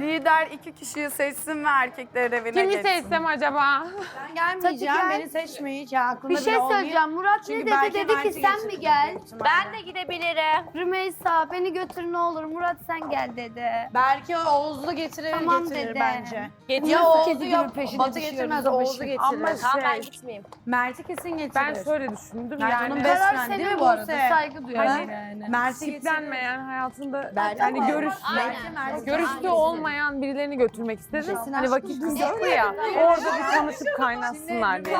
Lider iki kişiyi seçsin ve erkekleri evine Kimi geçsin. seçsem acaba? Ben gelmeyeceğim. Gel. Beni seçme hiç. Aklımda Bir şey bile olmuyor. söyleyeceğim. Murat Çünkü ne belki dedi? Dedi ki Mert'i sen mi geçirecek gel? büyük ihtimalle. Ben de gidebilirim. Rümeysa beni götür ne olur. Murat sen gel dedi. Belki Oğuz'u getirir Tamam getirir dedi. bence. Getirir. Ya Oğuz'u kedi ya gibi peşine Batı düşüyoruz getirmez o Oğuz'u getirir. Ama Tamam ben Şey, gitmeyeyim. Mert'i kesin getirir. Ben şöyle düşündüm. Yani Yani, onun Karar best friend senin değil mi bu arada? Buse. Saygı duyarım Ha? yani. Mert'i getirir. tiplenmeyen hayatında Belki hani ama- görüş, görüşte getirir. Olmayan birilerini götürmek istedim. Hani vakit kısıtlı ya. Orada bir tanışıp kaynaşsınlar diye.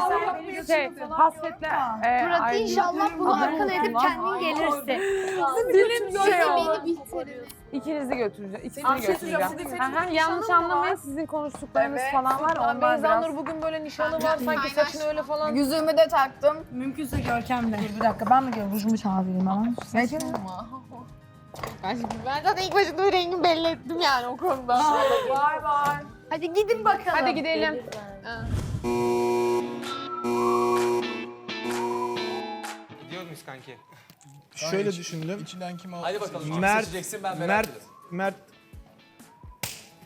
Şey, hasretle e, Murat ayrı- inşallah bunu akıl edip kendin gelirsin. Benim şey oldu. İkinizi götüreceğim. İkisini götüreceğim. Yanlış anlamayın sizin konuştuklarınız Evet. falan var. Onlar biraz... Beyzanur bugün böyle nişanı var sanki saçını öyle falan. Yüzüğümü de taktım. Mümkünse Görkem'le. Dur bir dakika ben mi görüyorum? Rujumu çağırayım ama. Ben zaten ilk başında rengimi belli ettim yani o konuda. Hadi gidin bakalım. Hadi gidelim. Gidiyor muyuz kanki? Şöyle düşündüm. İçinden kim Hadi bakalım. Kim Mert, seçeceksin ben merak Mert, ediyorum. Mert.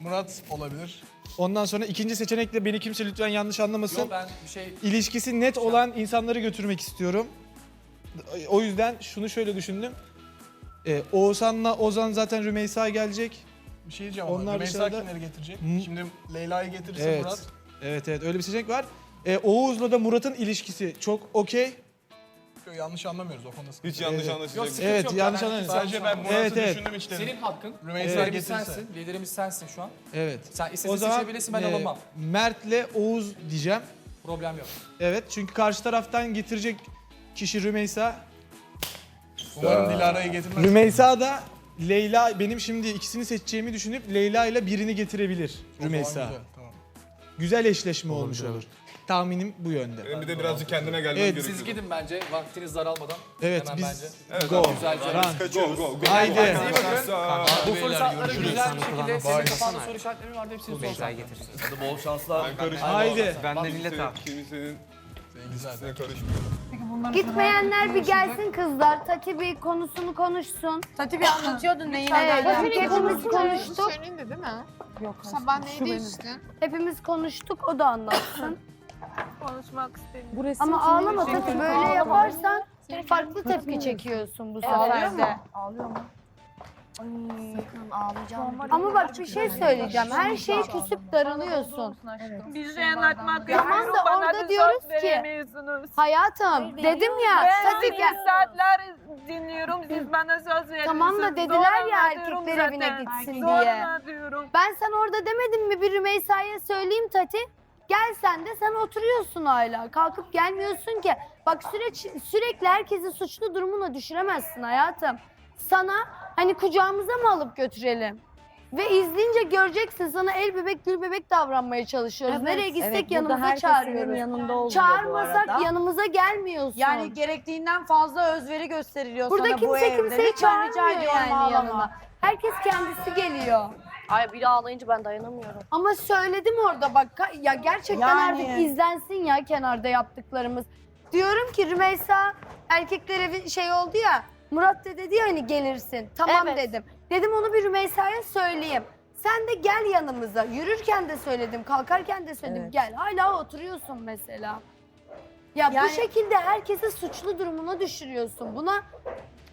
Murat olabilir. Ondan sonra ikinci seçenekle beni kimse lütfen yanlış anlamasın. Yok ben bir şey... İlişkisi net olan insanları götürmek istiyorum. O yüzden şunu şöyle düşündüm. Ee, Oğuzhan'la Ozan zaten Rümeysa gelecek. Bir şey diyeceğim ama Onlar Rümeysa dışarıda- kimleri getirecek? Hı. Şimdi Leyla'yı getirirse Evet. Murat. Evet evet öyle bir seçenek var. Ee, Oğuz'la da Murat'ın ilişkisi çok okey. Yok, yanlış anlamıyoruz o konuda. sıkıntı Hiç yok. yanlış Yok, anlaşılacak. sıkıntı Evet, yok. yanlış Ben- anlamıyorsun. Sadece ben Murat'ı Evet, evet. düşündüm içlerim. Senin hakkın. Rümeysa Liderimiz getirirse. sensin. Liderimiz sensin şu an. Evet. Sen O istediğin zaman seçebilirsin ben e, alınmam. Mert'le Oğuz diyeceğim. Problem yok. Evet çünkü karşı taraftan getirecek kişi Rümeysa. Umarım Dilara'yı getirmez. Rümeysa da Leyla benim şimdi ikisini seçeceğimi düşünüp Leyla ile birini getirebilir O zaman Rümeysa. güzel, Tamam. Güzel eşleşme olmuş olur. Tahminim bu yönde. Benim bir de birazcık kendine gelmem Evet, gerekiyor. Siz gidin bence vaktiniz daralmadan. Evet Hemen biz bence. go. Güzelce. Run. Go, go, go. Haydi. Bu fırsatları güzel bir şekilde senin kafanda soru işaretleri vardı hepsini sorsan. Hadi bol şanslar. Haydi. Benden illet abi. Kimsenin İlişkisine karışmıyor. Gitmeyenler bir gelsin kızlar. Tati bir konusunu konuşsun. Tati bir anlatıyordun neyin Evet, hepimiz konuştuk. Senin de değil mi? Yok. Sabah neydi işte? Hepimiz konuştuk. O da anlatsın. Konuşmak istemiyorum. Bu resim Ama ağlama için? Tati böyle yaparsan farklı tepki çekiyorsun bu sefer de. Ama bak bir şey söyleyeceğim. Her şeye küsüp darılıyorsun. Bir şey anlatmak Tamam da orada diyoruz ki hayatım dedim ya Tati gel. saatler dinliyorum. Siz bana söz veriyorsunuz. Tamam da dediler ya erkekler evine gitsin diye. diyorum. Ben sana orada demedim mi bir Rümeysa'ya söyleyeyim Tati. Gel sen de sen oturuyorsun hala. Kalkıp gelmiyorsun ki. Bak süreç sürekli herkesi suçlu durumuna düşüremezsin hayatım. Sana hani kucağımıza mı alıp götürelim? Ve izleyince göreceksin sana el bebek gül bebek davranmaya çalışıyoruz. Nereye gitsek yanımıza çağırıyoruz. yanında Çağırmasak yanımıza gelmiyorsun. Yani gerektiğinden fazla özveri gösteriliyor Burada sana bu kimse evde. kimseyi Lütfen rica çağırmıyor ediyorum yani ağlama. yanına. Herkes kendisi geliyor. Ay biri ağlayınca ben dayanamıyorum. Ama söyledim orada bak ka- ya gerçekten Yani. artık izlensin ya kenarda yaptıklarımız. Diyorum ki Rümeysa erkekler evi şey oldu ya Murat da dedi ya hani gelirsin. Tamam Evet. dedim. Dedim onu bir Rümeysa'ya söyleyeyim. Sen de gel yanımıza. Yürürken de söyledim, kalkarken de söyledim. Evet. Gel. Hala oturuyorsun mesela. Ya Yani- bu şekilde herkesi suçlu durumuna düşürüyorsun. Buna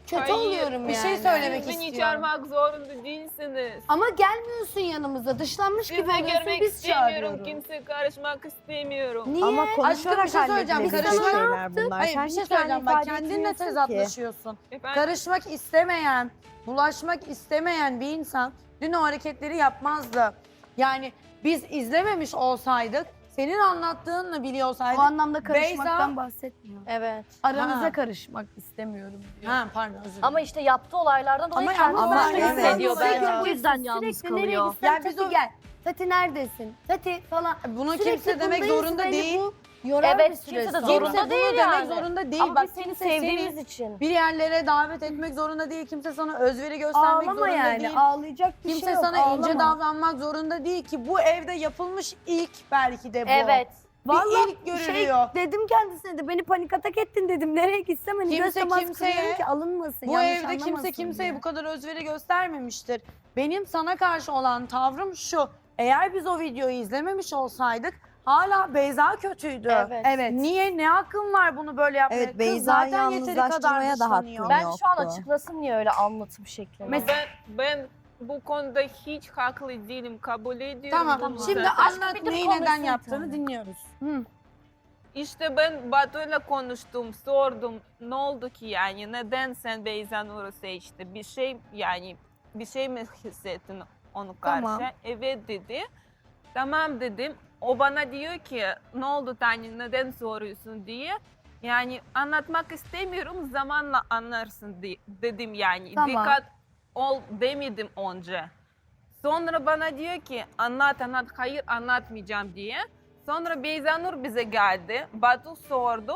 kötü Hayır, oluyorum bir yani. şey söylemek Siz beni istiyorum. çağırmak zorunda değilsiniz. Ama gelmiyorsun yanımıza. Dışlanmış gibi oluyorsun. görmek Biz istemiyorum. çağırıyoruz. Kimse karışmak istemiyorum. Niye? Aşkım bir şey söyleyeceğim. Biz Karışmak sana şeyler bunlar. Hayır bir şey söyleyeceğim. Bak kendinle tezatlaşıyorsun. Efendim? Karışmak istemeyen, bulaşmak istemeyen bir insan dün o hareketleri yapmazdı. Yani biz izlememiş olsaydık, senin anlattığınla biliyor O olsaydık. anlamda karışmaktan Beyza- bahsetmiyor. Evet. Aranıza Ha. karışmak istemiyorum. diyor. Ha pardon özür dilerim. Ama işte yaptığı olaylardan dolayı Ama kendini ama suçlu evet. hissediyor Sürekli bence. bu Bu yüzden yalnız Sürekli nereye kalıyor. gitsem biz Tati o- gel. Tati neredesin? Tati falan. Bunu Sürekli kimse demek zorunda değil. bu yorar bir Evet süre kimse de sonra. zorunda Kimse değil bunu yani. demek zorunda değil. Ama Bak biz seni kimse sevdiğimiz seni için. bir yerlere davet etmek zorunda değil. Kimse sana özveri göstermek Ağlama zorunda yani. değil. Ağlayacak bir Kimse şey yok. sana ince ağlama. davranmak zorunda değil ki bu evde yapılmış ilk belki de bu. Evet. Vallahi ilk şey görülüyor. dedim kendisine de beni panik atak ettin dedim. Nereye gitsem hani Kimse göz kimseye- ki alınmasın. Bu evde kimse kimseye diye. bu kadar özveri göstermemiştir. Benim sana karşı olan tavrım şu. Eğer biz o videoyu izlememiş olsaydık hala Beyza kötüydü. Evet. Evet. Niye? Ne hakkın var bunu böyle yapmaya? Evet, Kız Beyza'yı zaten yeteri kadar yalnızlaştırmaya da dışlanıyor. hakkın Ben yoktu. şu an açıklasın niye öyle anlatım şeklinde. Mes- Ben, ben bu konuda hiç haklı değilim. Kabul ediyorum. Tamam. bunu Şimdi zaten. anlat bir neyi neden yaptığını sen. dinliyoruz. İşte ben Batu'yla konuştum, sordum. Ne oldu ki yani? Neden sen Beyza Nur'u seçti? Bir şey yani bir şey mi hissettin onu karşı? Tamam. Evet dedi. Tamam dedim. O bana diyor ki ne oldu Tanya neden soruyorsun diye. Yani anlatmak istemiyorum zamanla anlarsın di- dedim yani. Tamam. Dikkat ol demedim önce. Sonra bana diyor ki anlat anlat hayır anlatmayacağım diye. Sonra Beyza Nur bize geldi. Batu sordu.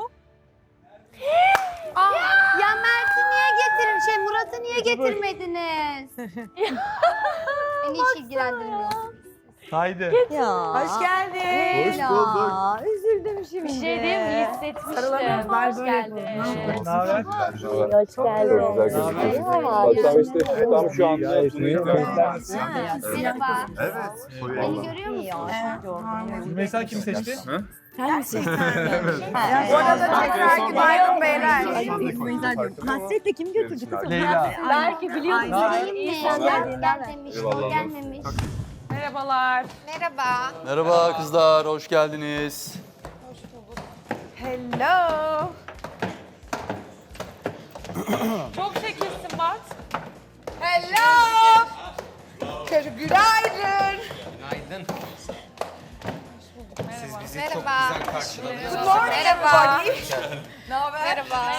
Ya Mert'i niye getirin? Şey Murat'ı niye getirmediniz? Beni hiç ilgilendirmiyorsunuz. Haydi. Ya. Hoş geldin. Hoş bulduk. Üzüldüm şimdi. Bir şey diyeyim mi? Hissetmiştim. Sarılamıyorum, Hoş geldin. Ne haber? Hoş geldin. Akşam işte tam şu anda. Merhaba. Evet. Beni görüyor musun? Rümeysa kim seçti? Bu arada tekrar günaydın beyler. Hasretle kim götürdü kızım? Leyla. Belki biliyor musun? Geleyim mi? Gelmemiş, o gelmemiş. Merhabalar. Merhaba. Merhaba kızlar, hoş geldiniz. Hello. Çok şekilsin Bart. Hello. Günaydın. Günaydın. Siz bizi Merhaba. çok güzel karşıladınız. Good morning everybody. Ne haber? Merhaba.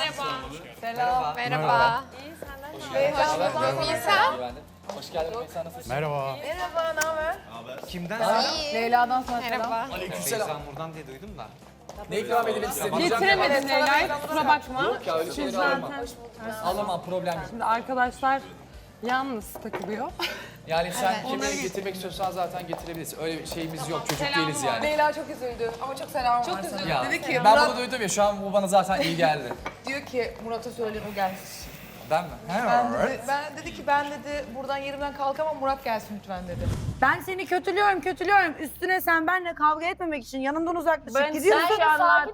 Selam. Merhaba. İyi senden İyi sen? Merhaba. Merhaba, ne haber? Kimden? Leyla'dan sonra Merhaba. Beyza buradan diye duydum da. Ne ikram edelim size? Getiremedim Leyla'yı kusura bakma. Yok ya öyle bir şey zaten. Alamam problem yok. Şimdi arkadaşlar yalnız takılıyor. Yani sen kimi getirmek istiyorsan zaten getirebilirsin. Öyle bir şeyimiz yok. Çocuk değiliz yani. Leyla çok üzüldü ama çok selam çok üzüldü. Ya, Dedi ki ben Murat bunu duydum ya şu an bu bana zaten iyi geldi. diyor ki Murat'a söyleyin o gelsin. Ben mi? Ben dedi, ben dedi ki ben dedi buradan yerimden kalkamam Murat gelsin lütfen dedi. Ben seni kötülüyorum, kötülüyorum. Üstüne sen benle kavga etmemek için yanından uzaklaşıp Ben gidiyorsun.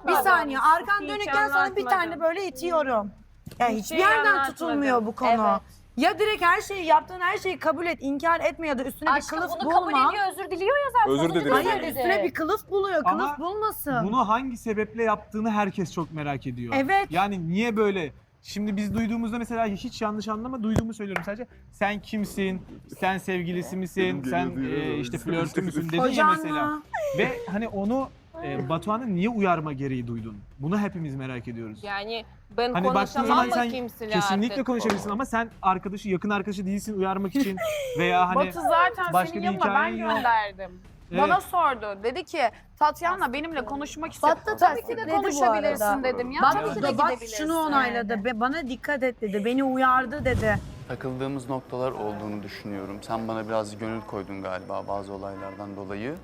Bir saniye arkan Hiç dönükken sana bir tane böyle itiyorum. Ya hiçbir şey yerden anlatmadım. tutulmuyor bu konu. Ya direkt her şeyi yaptığın her şeyi kabul et, inkar etme ya da üstüne bir Aşkım kılıf bunu kabul bulma. ediyor, özür diliyor ya zaten. Özür dilerim. söyledi. Hayır üstüne bir kılıf buluyor, Ama kılıf bulmasın. Bunu hangi sebeple yaptığını herkes çok merak ediyor. Evet. Yani niye böyle? Şimdi biz duyduğumuzda mesela hiç yanlış anlama duyduğumu söylüyorum sadece. Sen kimsin? Sen sevgilisi misin? Sen e, işte flörtü müsün dedin ya mesela. Ve hani onu e, Batuhan'ı niye uyarma gereği duydun? Bunu hepimiz merak ediyoruz. Yani ben Hani baktığın konuşamam zaman mı sen kimseyle kesinlikle artık? konuşabilirsin ama sen arkadaşı, yakın arkadaşı değilsin uyarmak için veya hani Batu zaten başka senin bir yanına ben hikayen yok. gönderdim. Evet. Bana sordu. Dedi ki Tatyana benimle konuşmak istiyor. Battı Tabii ki de tasdikledi bu konuşabilirsin arada. dedim ya. Tabii ki de da bak gidebilirsin. şunu onayladı. Be- Bana dikkat et dedi. Beni uyardı dedi. takıldığımız noktalar olduğunu düşünüyorum. Sen bana biraz gönül koydun galiba bazı olaylardan dolayı.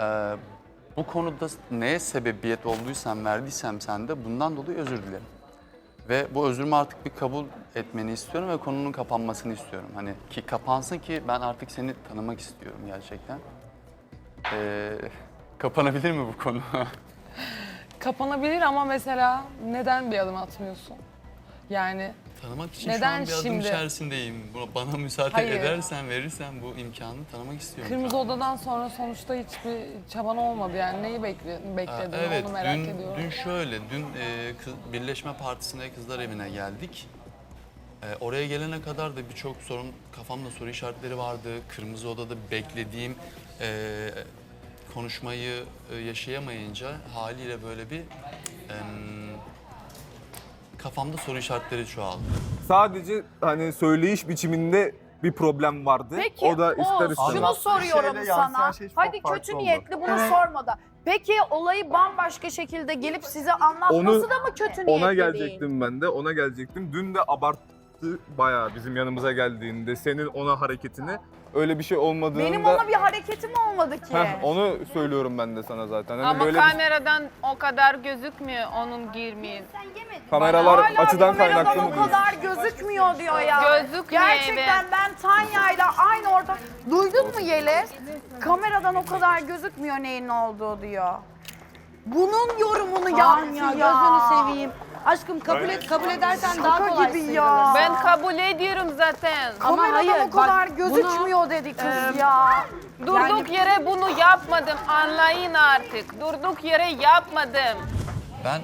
Ee, bu konuda neye sebebiyet olduysam, verdiysem sen de bundan dolayı özür dilerim. Ve bu özrümü artık bir kabul etmeni istiyorum ve konunun kapanmasını istiyorum. Hani ki kapansın ki ben artık seni tanımak istiyorum gerçekten. Ee, kapanabilir mi bu konu? Kapanabilir ama mesela neden bir adım atmıyorsun? Yani Tanımak için Neden şu an bir adım şimdi? içerisindeyim. Buna- Bana müsaade Hayır. edersen, verirsen bu imkanı tanımak istiyorum. Kırmızı an. Odadan sonra sonuçta hiçbir çaban olmadı yani neyi bekle, Aa, bekledin Evet, onu merak dün, ediyorum. dün şöyle, dün e, kız- Birleşme Partisi'ne kızlar evine geldik. E, oraya gelene kadar da birçok sorun, kafamda soru işaretleri vardı. Kırmızı Oda'da beklediğim e, konuşmayı e, yaşayamayınca haliyle böyle bir em, kafamda soru işaretleri çoğaldı. Sadece hani söyleyiş biçiminde bir problem vardı. Peki o da ister Oğuz, istemez. şunu soruyorum sana. Hadi kötü niyetli bunu sorma da. Peki olayı bambaşka şekilde gelip size anlatması Onu- da mı kötü niyetli Ona değil? gelecektim ben de, ona gelecektim. Dün de abarttı bayağı bizim yanımıza geldiğinde senin ona hareketini. öyle bir şey olmadığında... Benim ona bir hareketim olmadı ki. Heh, onu söylüyorum ben de sana zaten. Hani Ama böyle bir- kameradan o kadar gözükmüyor onun girmeyin. kameralar Hala açıdan kaynaklı mı o diyorsun? kadar gözükmüyor diyor ya. Gözükmüyor Gerçekten evet. ben Tanya'yla aynı orada... Duydun mu Yeliz? Kameradan o kadar gözükmüyor neyin olduğu diyor. Bunun yorumunu yaptı Tanya ya. gözünü seveyim. Aşkım kabul et kabul edersen daha kolay gibi ya. Ben kabul ediyorum zaten. Ama Kameradan hayır, o kadar bak, gözükmüyor dedi kız ya. Durduk yere bunu yapmadım. Anlayın artık. Durduk yere yapmadım. Ben